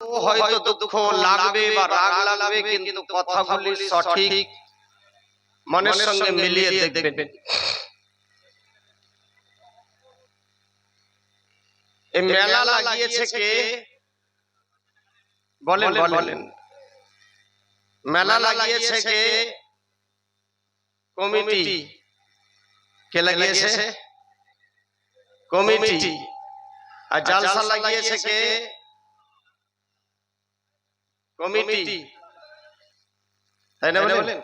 হয়তো দুঃখ লাগবে বা রাগ লাগবে কিন্তু কথাগুলি সঠিক মনের সঙ্গে মিলিয়ে দেখবেন। এই মেলা লাগিয়েছে কে? বলেন বলেন মেলা লাগিয়েছে কে? কমিটি। কে লাগিয়েছে? কমিটি। আর জালসা লাগিয়েছে কে? কমিটি। তাই না বলেন?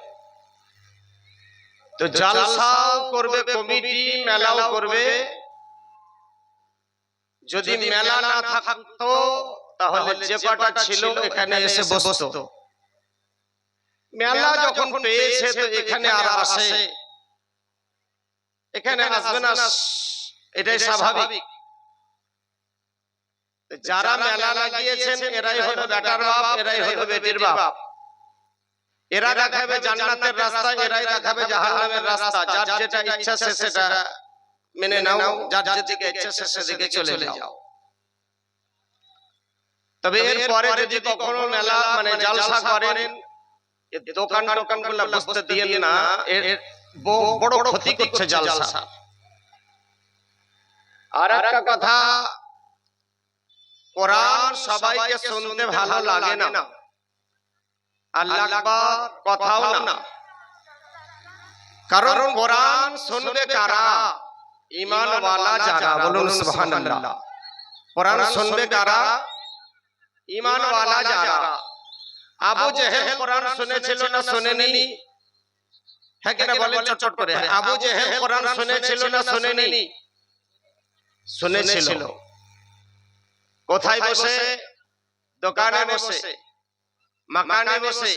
তো জালসাও করবে কমিটি মেলাও করবে। যদি মেলা না থাকতো তাহলে যে কটা ছিল এখানে এসে বসতো। মেলা যখন পেয়েছে তো এখানে আর আসে। এখানে আসবে না। এটাই স্বাভাবিক। যারা মেলা লাগিয়েছেন এরাই হলো বেটার বাপ এরাই হলো বেটির বাপ এরা দেখাবে জান্নাতের রাস্তা এরাই দেখাবে জাহান্নামের রাস্তা যার যেটা ইচ্ছা সে সেটা মেনে নাও যার যেদিকে ইচ্ছা সে সেদিকে চলে যাও তবে এরপরে যদি কখনো মেলা মানে জালসা করেন এ দোকান টোকানগুলা বসতে দিয়ে না এর ব- বড় ক্ষতি করছে জালসা আর একটা কথা কোরআন সবাইকে শুনতে ভালো লাগে না। আল্লাহ কথাও না। কারণ কোরআন শুনবে কারা? ইমানওয়ালা যারা বলুন সুবহানাল্লাহ। কোরআন শুনবে কারা? ইমানওয়ালা যারা। আবু জেহেল কোরআন শুনেছিল না শুনেনি? হ্যাঁ কিনা বলেন চটচট করে। আবু জেহেল কোরআন শুনেছিল না শুনেনি? শুনেছিল। কোথায় বসে? দোকানে বসে। মাকানে বসে।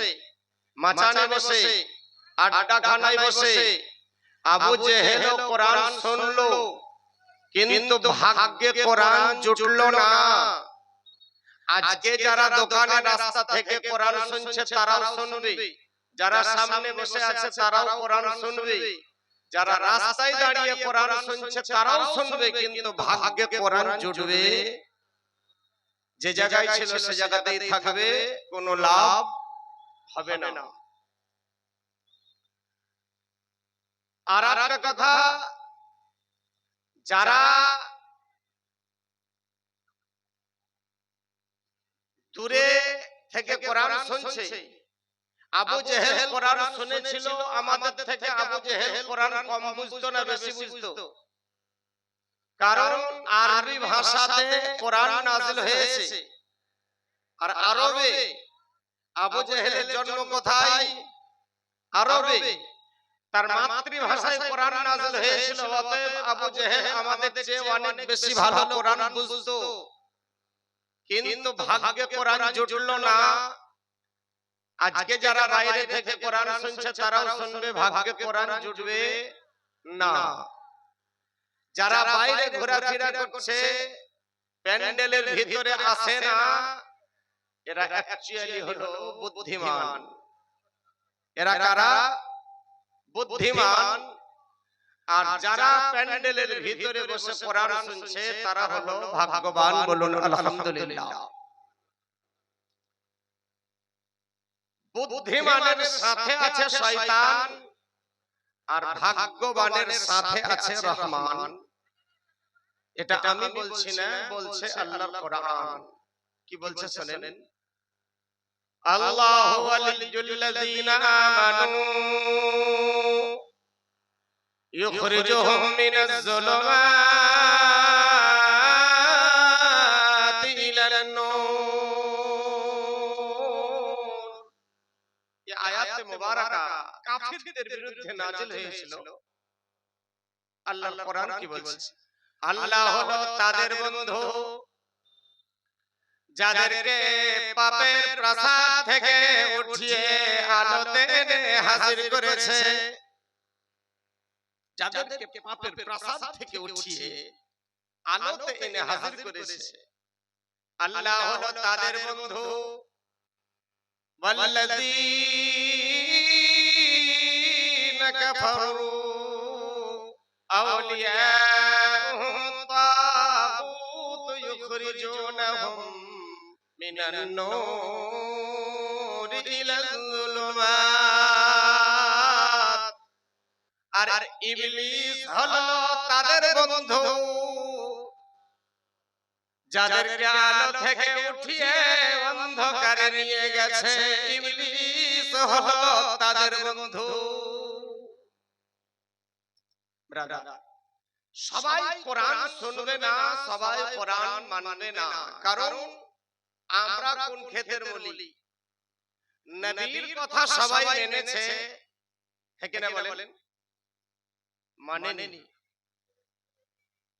মাচানে বসে। আড্ডা খানায় বসে। আবু জেহেল কোরআন শুনলো। কিন্তু ভাগ্যে কোরআন জুটলো না। আজকে যারা দোকানে রাস্তা থেকে কোরআন শুনছে তারাও শুনবে। যারা সামনে বসে আছে তারাও কোরআন শুনবে। যারা রাস্তায় দাঁড়িয়ে কোরআন শুনছে তারাও শুনবে। কিন্তু ভাগ্যে কোরআন জুটবে। যে জায়গায় ছিল সে জায়গাতেই থাকবে কোনো লাভ হবে না। আর একটা কথা যারা দূরে থেকে কোরআন শুনছে আবু জেহেল কোরআন শুনেছিল আমাদের থেকে আবু জেহেল কোরআন কম বুঝতো না বেশি বুঝতো। কারণ আরবি ভাষাতে কোরআন নাজিল হয়েছে। আর আরবে আবু জেহেলের জন্ম কোথায়? আরবে। তার মাতৃভাষায় কোরআন নাজিল হয়েছিল অতএব আবু জেহেল আমাদের চেয়ে অনেক বেশি ভালো কোরআন বুঝতো। কিন্তু ভাগ্যে কোরআন জুটলো না। আজকে যারা বাইরে থেকে কোরআন শুনছে তারাও শুনবে ভাগ্যে কোরআন জুটবে না। যারা বাইরে ঘোরাফেরা করছে প্যান্ডেলের ভিতরে আসে না এরা অ্যাকচুয়ালি হলো বুদ্ধিমান। এরা কারা? বুদ্ধিমান। আর যারা প্যান্ডেলের ভিতরে বসে কোরআন শুনছে তারা হলো ভাগ্যবান বলুন আলহামদুলিল্লাহ। বুদ্ধিমানের সাথে আছে শয়তান আর ভাগ্যবানের সাথে আছে রহমান। এটা আমি বলছি না বলছে আল্লাহর কোরআন। কি বলছে শুনেন? আল্লাহ আমানু ইউখরিজুহুম মিনাজ যুলুমাতি ইলান নূর। এই আয়াতে মুবারাকা কাফিরদের বিরুদ্ধে হয়েছিল। আল্লাহর কোরআন কি বলছে? আল্লাহ হলো তাদের বন্ধু যাদেরকে পাপের প্রাসাদ থেকে উঠিয়ে আলোতে এনে হাজির করেছে যাদেরকে পাপের প্রাসাদ থেকে উঠিয়ে আলোতে এনে হাজির করেছে আল্লাহ হলো তাদের বন্ধু والذين كفروا أولياءهم يخرجونهم মিনান নূর ইলা যুলুমাত আর ইবলিস হলো তাদের বন্ধু যাদেরকে আলো থেকে উঠিয়ে অন্ধকারে নিয়ে গেছে ইবলিস হলো তাদের বন্ধু ব্রাদার সবাই কোরআন শুনবে না সবাই কোরআন মানবে না। কারণ আমরা কোন ক্ষেতের মূলি? নবীর কথা সবাই মেনেছে। হ্যাঁ কিনা বলেন? মানেনি।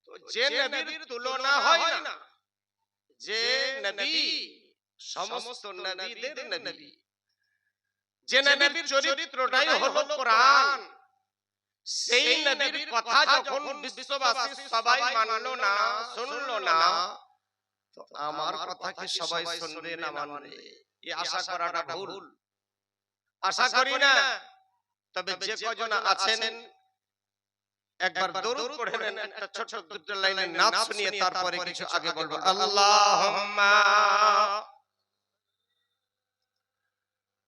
তো যে নবীর তুলনা হয় না যে নবী সমস্ত নবীদের নবী। যে নবীর চরিত্রটাই হলো কোরআন। সেই নবীর কথা যখন বিশ্ববাসী সবাই মানলো না শুনলো না তো আমার কথা কি সবাই শুনবে না মানবে? এই আশা করাটা ভুল। আশা করি না। তবে যে কজন আছেন একবার দরুদ পড়ে নেন একটা ছোট দুটো লাইনের নাচ শুনিয়ে তারপরে কিছু আগে বলব। আল্লাহুম্মা।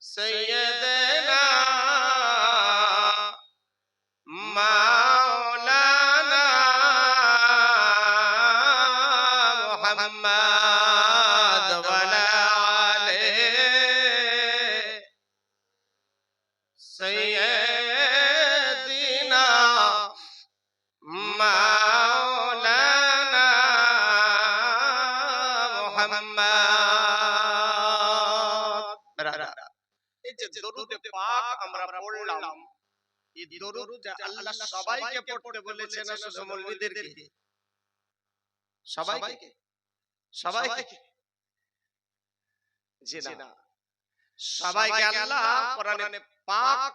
সাইয়্যিদানা মাওলানা মুহাম্মদ ওয়ালা আলে সাইয়্যিদিনা মাওলানা মুহাম্মদ এই যে দরুদ পাক আমরা পড়লাম এই দরুদ আল্লাহ সবাইকে পড়তে বলেছেন শুধু মৌলভীদেরকে সবাইকে? সবাইকে? জি না। সবাইকে আল্লাহ কোরআনে পাক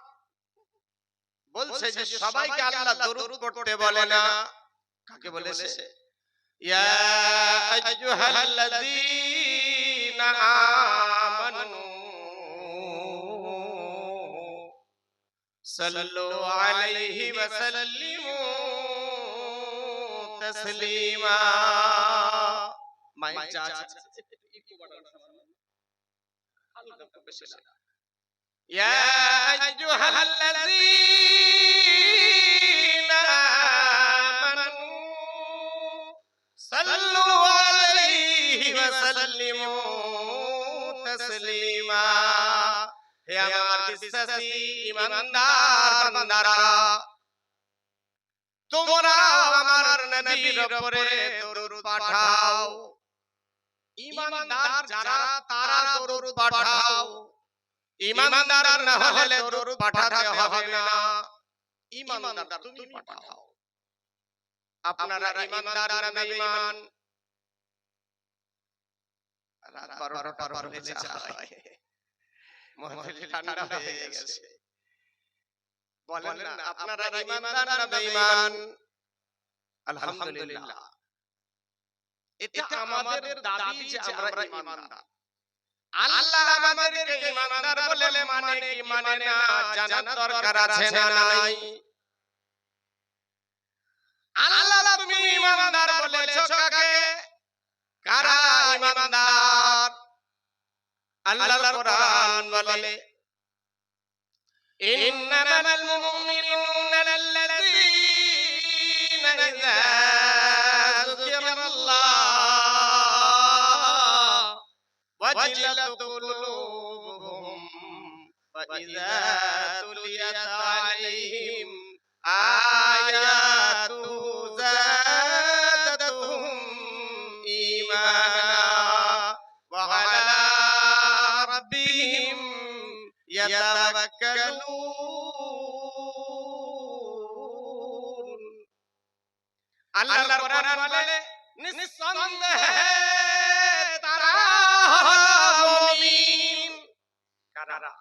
বলছে যে সবাইকে আল্লাহ দরুদ পড়তে বলে না। কাকে বলেছে? ইয়া আইয়ুহাল্লাযীনা সাল্লু আলাইহি ওয়া সাল্লিমু তাসলিমা মাই চাচা একটু বাড়ানো হালকা বেশি না يا أيها الذين آمنوا صلوا عليه وسلموا تسليما হে আমার বিশ্বাসী ইমানদার বান্দারা তোমরা আমার নবীর উপরে দরুদ পাঠাও। ইমানদার যারা তারা দরুদ পাঠাও। ইমানদার না হলে দরুদ পাঠাতে হবে না। ইমানদার তুমি পাঠাও। আপনারা ইমানদার না বেঈমান? রাত বারোটা পার হয়ে যায়। ঠান্ডা হয়ে গেছে। বলেন না আপনারা ইমানদার না বেঈমান। আলহামদুলিল্লাহ। এটা আমাদের দাবি যে আমরা ইমানদার। আল্লাহ আমাদেরকে ইমানদার বলে মানে কি মানে না জানার দরকার আছে না নাই। আল্লাহ তুমি ইমানদার বলেছ কাকে? কারা ইমানদার? আল্লাহর কোরআন বলে ইন্নামাল মুমিনুনা আল্লাযীনা ইযা যুকিরাল্লাহ وجلت قلوبهم وإذا تليت عليهم آياته يتوكلون আল্লাহর কোরআন বলে নিঃসন্দেহে তারা হলো মুমিন কারা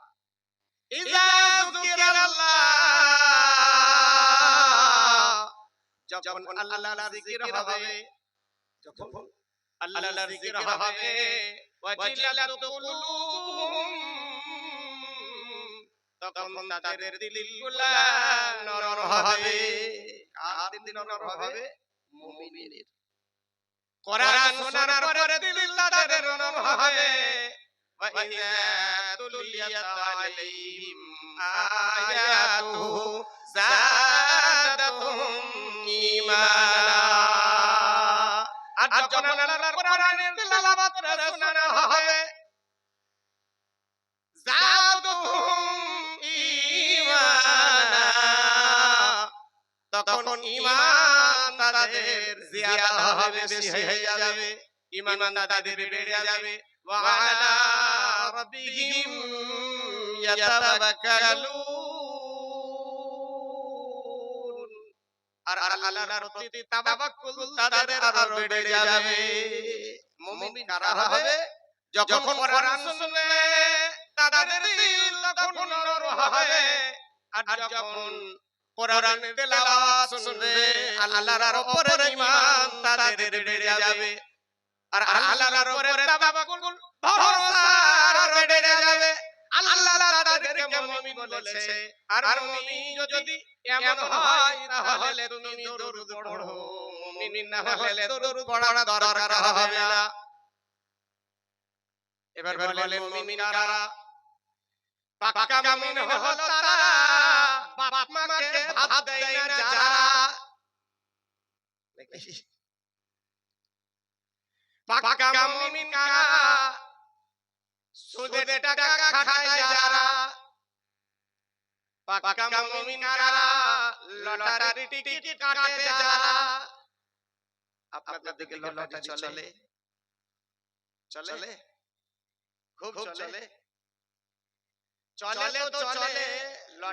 ইযা যুকিরাল্লাহ যখন আল্লাহর জিকির হবে যখন আল্লাহর জিকির হবে ওয়াজিলাত কুলুবুহুম তখন তাদের দিলগুলা নরম হবে আর দিল নরম হবে মুমিনের কোরআন শোনার পরে দিল তাদের নরম হবে وإذا تليت عليهم آياته زادتهم إيمانا আর যখন আল্লাহর কোরআনের তেলাওয়াত শোনানো হবে জাদুহুম ঈমান তাদের জিয়াদা হবে বেশি হয়ে যাবে। ঈমান তাদের বেড়ে যাবে। ওয়া আলা রাব্বিহিম ইয়াতাওয়াক্কালুন। আর আল্লাহর প্রতি তাওয়াক্কুল তাদের আরও বেড়ে যাবে। মুমিন কারা হবে? যখন কোরআন শুনবে তাদের দিল তখন নরম হবে। আর যখন কোরআন তেলাওয়াত শুনবে আল্লাহর উপরে ঈমান তাদের বেড়ে যাবে। আর আল্লাহর উপরে তাওয়াক্কুল ভরসা বেড়ে যাবে। আল্লাহ তাদেরকে মুমিন বলেছে। আর মুমিন যদি এমন হয় তাহলে তুমি দরুদ পড়ো। মুমিন না হলে দরুদ পড়ার দরকার হবে না। এবার বলেন মুমিন কারা? পাক্কা মুমিন হলো তারা। বাপ মাকে ভাত দেয় না যারা। পাক্কা মুমিন কারা সুদের টাকা খায় যারা। পাক্কা মুমিন কারা লটারি টিকিট কাটে যারা। আপনাদের দিকে লটারি চলে। চলে? খুব চলে। চলে। তো চলে।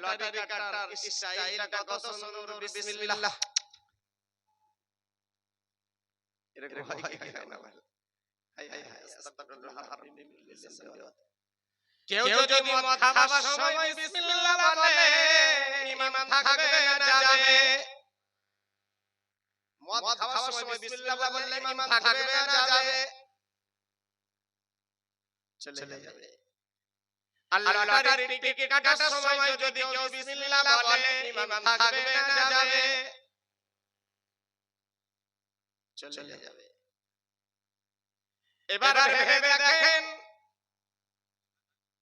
লটারি কাটার স্টাইলটা কত সুন্দর বিসমিল্লাহ। এরকম হয় কি না? হাই হাই হাই আস্তাগফিরুল্লাহ কেউ যদি মদ খাবার সময় বিসমিল্লাহ বলে ইমান থাকবে না যাবে মদ খাওয়ার সময় বিসমিল্লাহ বললে ইমান থাকবে না যাবে চলে যাবে। আল্লাহ লটারি টিকিট কাটার সময় যদি কেউ বিসমিল্লাহ বলে ইমান থাকবে না যাবে। চলে যাবে। এবার ভেবে দেখেন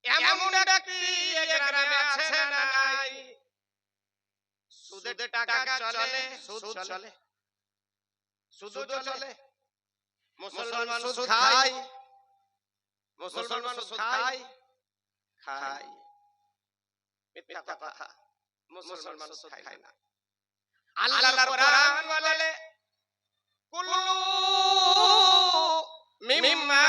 এমন ব্যক্তি গ্রামে আছে না নাই। সুদে টাকা চলে সুদ চলে। সুদ চলে। মুসলমান সুদ খায়। মুসলমান সুদ খায়। খায়। মিথ্যা কথা। মুসলমান সুদ খায় না। আল্লাহর কোরআন বলে কুলু মিম্মা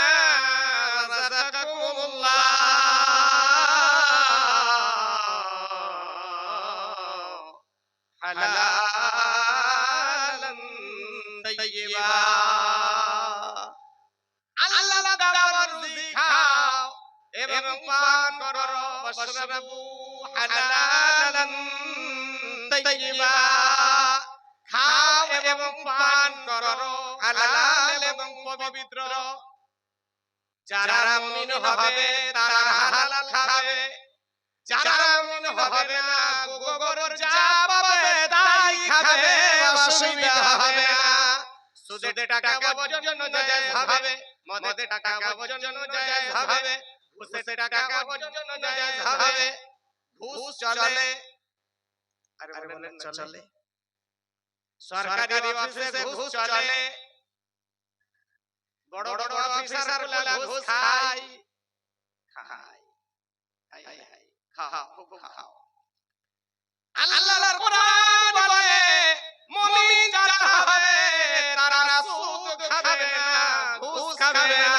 করো ওয়াশরাবু হালালান তাইয়্যিবা খাও এবং পান করো হালাল এবং পবিত্র। যারা মুমিন হবে, তারা হালাল খাবে। যারা মুমিন হবে না, গোবর টাকা জন্য জায়েজ হবে, মদে ঘুষে টাকা খাওয়ার জায়েজ হবে ঘুষ চলে আরে বলেন চলে সরকারি অফিসে ঘুষ চলে বড় বড় অফিসারগুলা ঘুষ খায় খায় খাও খাও আল্লাহর কোরআন বলে মুমিন যারা হবে তারা সুদ খাবে না ঘুষ খাবে না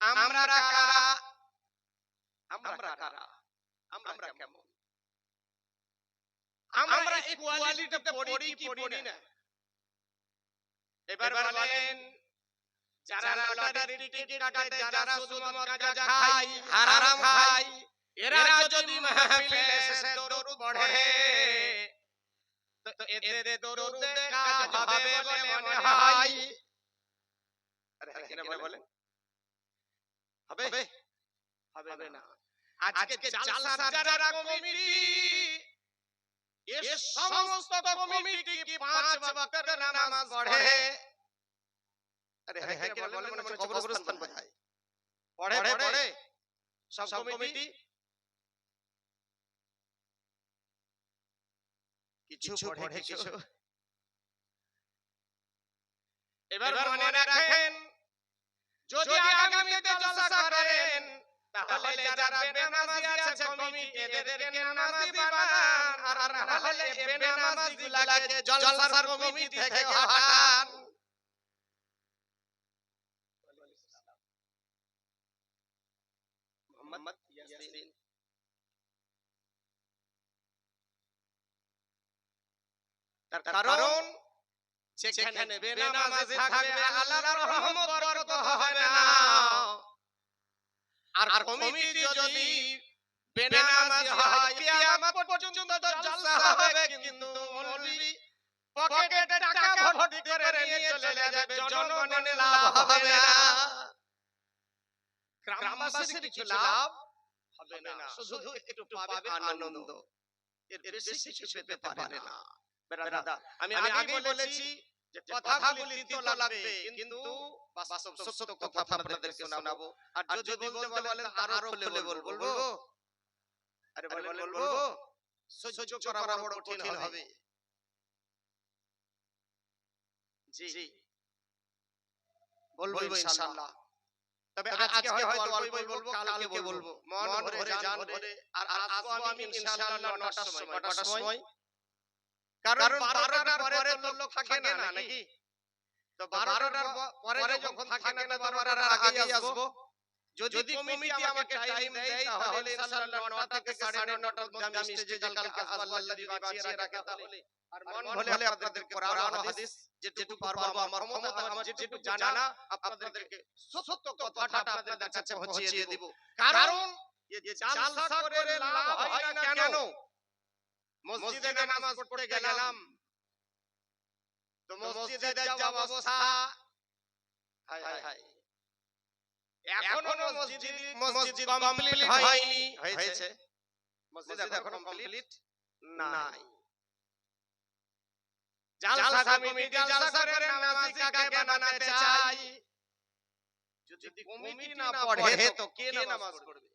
আমরা কারা? আমরা কারা? আমরা কেমন? আমরা ইকুয়ালিটিতে পড়ি কি পড়ি না? এবার বলেন যারা লটারির টিকিট কাটে যারা শুধু মদ খায় হারাম খায় এরা যদি মাহফিলে এসে দরুদ পড়ে তো এদের দরুদে কাজ হবে বলে মনে হয়। আরে কিনা বলেন? হবে? হবে। না। আজকে জালসার যারা কমিটি এ সমস্ত কমিটি কি পাঁচ ওয়াক্তের নামাজ পড়ে? আরে হ্যাঁ হ্যাঁ কিনা বলেন মানে কবরস্থান বোঝায়। পড়ে পড়ে সব কমিটি? কিছু পড়ে কিছু। এবার মনে রাখেন যদি আগামীতে জলসা করেন তাহলে যারা বেনামাজি আছে কমিটি এদেরকে নামাজি বানান। আর না হলে বেনামাজি গুলাকে জলসার কমিটি থেকে হটান মোহাম্মদ ইয়াসিন। তার কারণ সেখানে বেনামাজি থাকবে আল্লাহর রহমত বরকত হবে না। আর কমিটি যদি বেনামাজি হয় কিয়ামত পর্যন্ত জলসা হবে কিন্তু মৌলভী পকেটে টাকা ভর্তি করে নিয়ে চলে যাবে জনগণের লাভ হবে না। গ্রামবাসীর কিছু লাভ হবে না। শুধু একটু পাবে আনন্দ। এর বেশি কিছু পেতে পারে না। আমি আগে বলেছি কথাগুলি তিতো লাগবে কিন্তু বাস্তব সত্য কথা আপনাদেরকে শোনাবো। আর যদি বলতে বলেন আরও খুলে বলব। বলব। আরে বলব। সহ্য করা বড় কঠিন হবে। জি। বলব ইনশাআল্লাহ তবে আজকে হয়তো অল্পই বলব কালকে বলব। মন ভরে জান ভরে আর আসব আমি ইনশাআল্লাহ নটার সময়। নটার সময় কারণ বারোটার পরে তো লোক থাকে না নাকি? তো বারোটার পরে যখন থাকে না বারোটার আগেই আসব যদি কমিটি আমাকে টাইম দেয় তাহলে ইনশাআল্লাহ নটা থেকে সাড়ে নটার মধ্যে আমি স্টেজে কালকে আসব আল্লাহ যদি বাঁচিয়ে রাখে তাহলে। আর মন হলে আপনাদেরকে কোরআন হাদিস যেটুকু পারব আমার ক্ষমতা আমার যেটুকু জানা আপনাদেরকে সত্য কথাটা আপনাদের কাছে পৌঁছিয়ে দেব। কারণ এই জালসা করে লাভ হয় না কেন মসজিদে নামাজ পড়তে গেলাম। তো মসজিদে যাওয়া অবস্থা। এখনও মসজিদ মসজিদ কমপ্লিট হয়নি। হয়েছে। মসজিদ এখনও কমপ্লিট নাই। জালসা কমিটি জালসা করে নামাজি কাকে বানাতে চাই? যদি কমিটি না পড়ে তো কে নামাজ পড়বে?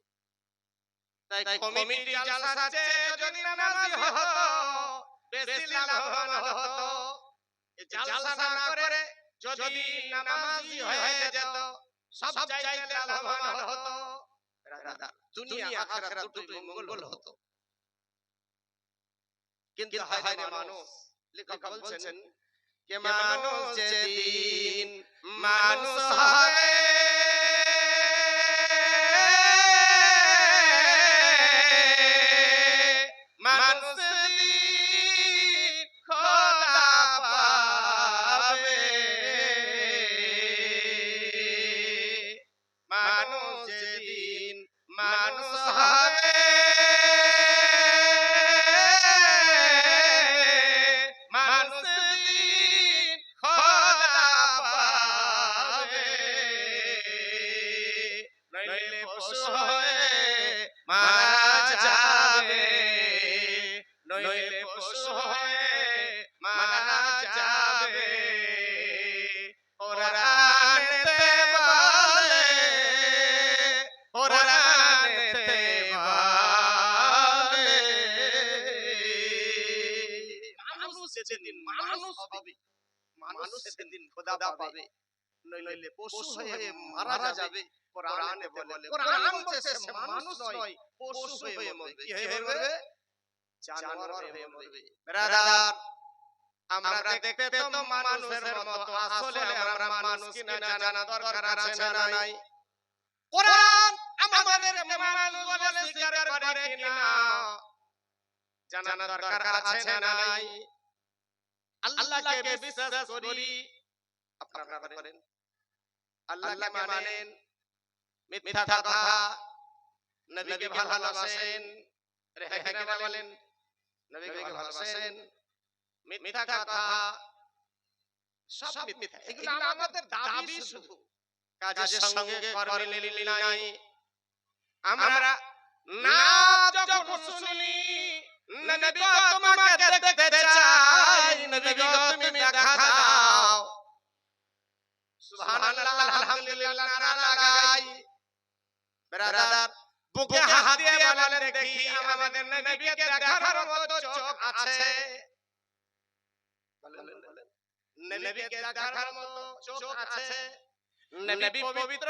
তাই কমিটি জালসাতে যদি নামাজি হতো। বেশি লাভবান হতো। জালসা না করে যদি নামাজি হয়ে যেত সব জায়গায় লাভবান হতো। দুনিয়া আখিরাত দুটোই মঙ্গল হতো। কিন্তু হায় মানুষ লেখক বলছেন কে মানুষ যেদিন মানুষ হবে মানুষ মানুষ মানুষ হবে পশু হয়ে মারা যাবে কোরআনে বলে। কোরআন বলছে সে মানুষ নয় পশু হয়ে মরবে। কি হয়ে মরবে? জানোয়ার হয়ে মরবে। ব্রাদার আমরা দেখতে তো মানুষের মতো আসলে আমরা মানুষ কিনা জানা দরকার আছে না নাই। কোরআন আমাদের মানুষ বলে স্বীকার করে কিনা? জানা দরকার আছে না নাই। আল্লাহকে বিশ্বাস করি। আপনারা করেন। আল্লাহকে মানেন মিথ্যা কথা নবীকে ভালোবাসেন রেহাকে বলেন নবীকে ভালোবাসেন মিথ্যা কথা সব মিথ্যা। এগুলো আমাদের দাবি শুধু। কাজের সঙ্গে কর্মে মিল নাই। আমরা নাম যখন শুনি নবী তোমাকে দেখতে চাই নবী তুমি দেখা দাও। সুবহানাল্লাহ আলহামদুলিল্লাহ নারা লাগাই ব্রাদার বুকে হাত দিয়ে বলেন দেখি আমাদের নবীকে দেখার মতো চোখ আছে। নবীকে দেখার মতো চোখ আছে। নবী পবিত্র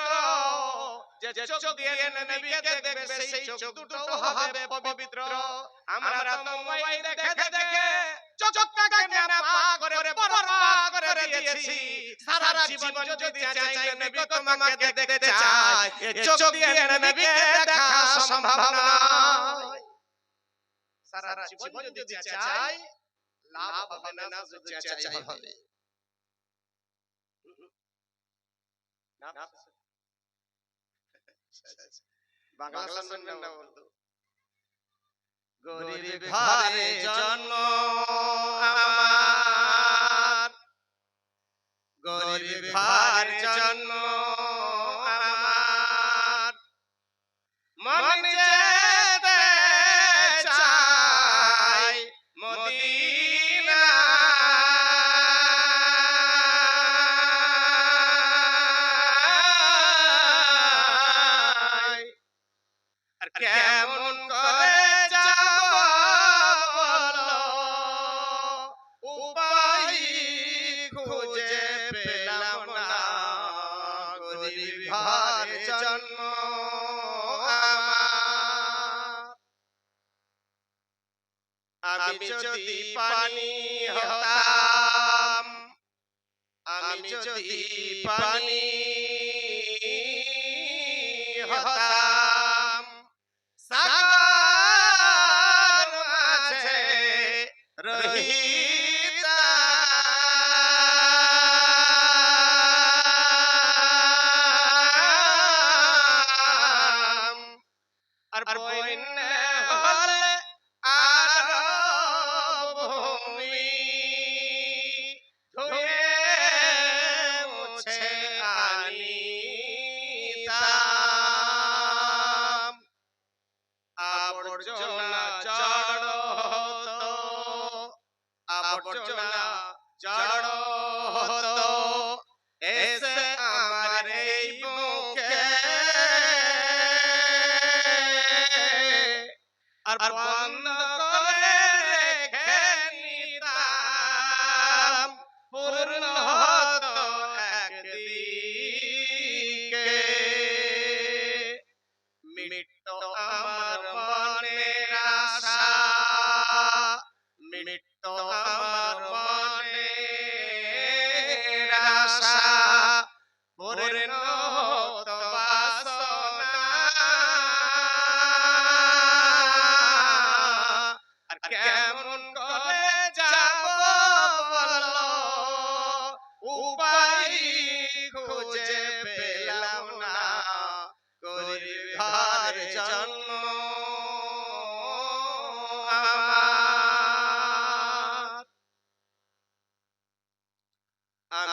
যে চোখ দিয়ে নবীকে দেখবে সেই চোখ দুটো হবে পবিত্র। আমরা তো মোবাইল দেখে দেখে চোখটাকে না করে বরবাদ করে দিয়েছি। সারা জীবন যদি চাই নবী তোমাকে দেখতে চাই। চোখ দিয়ে নবীকে দেখা সম্ভব নয়। সারা জীবন যদি চাই লাভ হবে না শুধু চাই হবে। বাংলা শুনবেন না উর্দু গরিব ঘরে যদি পানি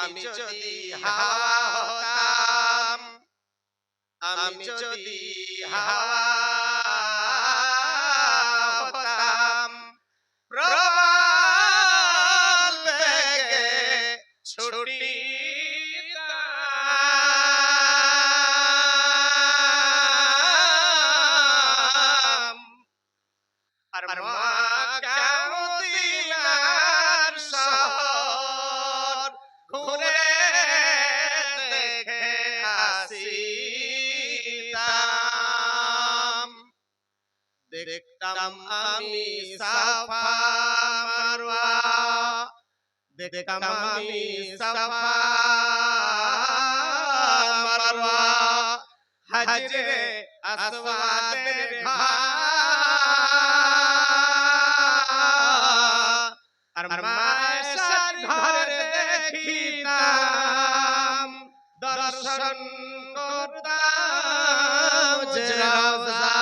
আমি যদি হাওয়া হতাম আমি যদি হাওয়া দেখতাম সাফা মারওয়া হাজরে আসওয়াদের আর মায়ের ঘরে দেখিতাম দর্শন করতাম যে রওজার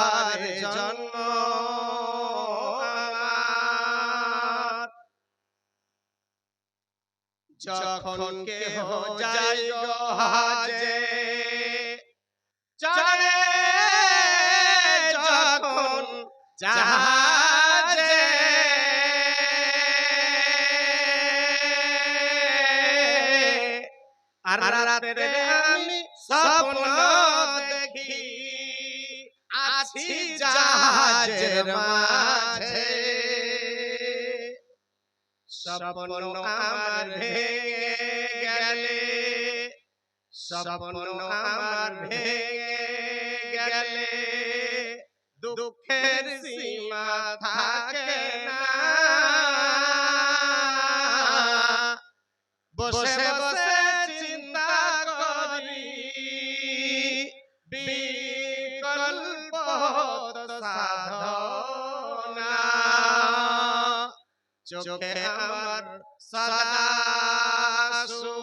ঘরে জন্ম। যখন কেহ যাই হাজে চড়ে যখন জাহাজে আর রাতে মাঝে। স্বপ্ন আমার ভেঙে গেলে। স্বপ্ন আমার ভেঙে গেলে। দুঃখের সীমা থাকে না। বসে চোখে আমার সদা সু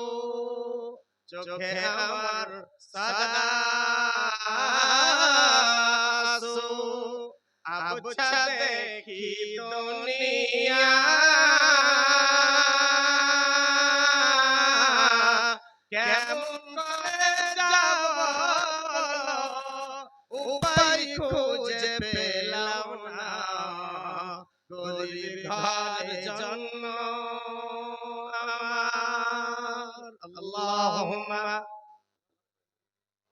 চোখে আমার সদা সু আবছা দেখি দুনিয়া।